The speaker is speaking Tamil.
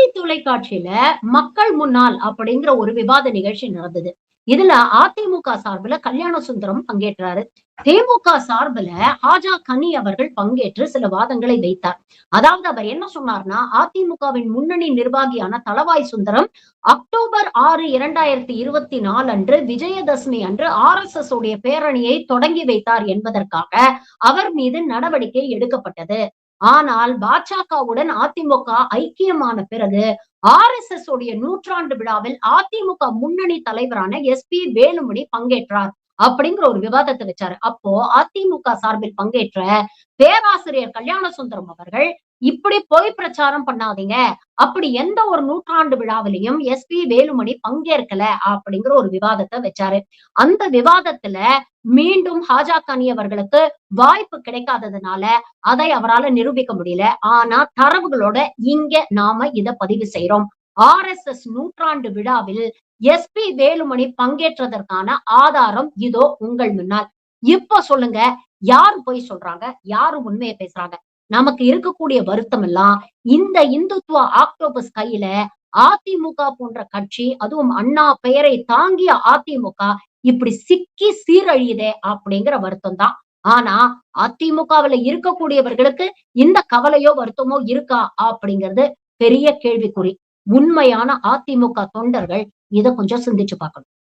தந்தி தொலைக்காட்சியில மக்கள் முன்னால் அப்படிங்கிற ஒரு விவாத நிகழ்ச்சி நடந்தது. இதுல அதிமுக சார்பில் கல்யாண சுந்தரம் பங்கேற்றாரு. திமுக சார்பில் ஆஜா கனி அவர்கள் பங்கேற்று சில வாதங்களை வைத்தார். அதாவது அவர் என்ன சொன்னார்னா அதிமுகவின் முன்னணி நிர்வாகியான தளவாய் சுந்தரம் அக்டோபர் ஆறு இரண்டாயிரத்தி இருபத்தி நாலு அன்று விஜயதசமி அன்று ஆர் எஸ் எஸ் உடைய பேரணியை தொடங்கி வைத்தார் என்பதற்காக அவர் மீது நடவடிக்கை எடுக்கப்பட்டது. ஆனால் பாஜகவுடன் அதிமுக ஐக்கியமான பிறகு ஆர் எஸ் எஸ் உடைய நூற்றாண்டு விழாவில் அதிமுக முன்னணி தலைவரான எஸ் பி வேலுமணி பங்கேற்றார் அப்படிங்கிற ஒரு விவாதத்தை வச்சாரு. அப்போ அதிமுக சார்பில் பங்கேற்ற பேராசிரியர் கல்யாண சுந்தரம் அவர்கள் இப்படி பொய் பிரச்சாரம் பண்ணாதீங்க. அப்படி எந்த ஒரு நூற்றாண்டு விழாவிலையும் எஸ் பி வேலுமணி பங்கேற்கல அப்படிங்கிற ஒரு விவாதத்தை வச்சாரு. அந்த விவாதத்துல மீண்டும் ஹாஜா கானி அவர்களுக்கு வாய்ப்பு கிடைக்காததுனால அதை அவரால் நிரூபிக்க முடியல. ஆனா தரவுகளோட இங்க நாம இத பதிவு செய்யறோம் ஆர் எஸ் எஸ் நூற்றாண்டு விழாவில் எஸ் பி வேலுமணி பங்கேற்றதற்கான ஆதாரம் இதோ உங்கள் முன்னால். இப்ப சொல்லுங்க யாரு போய் சொல்றாங்க யாரு உண்மையை பேசுறாங்க? நமக்கு இருக்கக்கூடிய வருத்தம் எல்லாம் இந்த இந்துத்துவ ஆக்டோபஸ் கையில அதிமுக போன்ற கட்சி அதுவும் அண்ணா பெயரை தாங்கிய அதிமுக இப்படி சிக்கி சீரழியுதே அப்படிங்கிற வருத்தம் தான் ஆனா அதிமுகவுல இருக்கக்கூடியவர்களுக்கு இந்த கவலையோ வருத்தமோ இருக்கா அப்படிங்கிறது பெரிய கேள்விக்குறி. உண்மையான அதிமுக தொண்டர்கள் இதை கொஞ்சம் சிந்திச்சு பார்க்கணும்.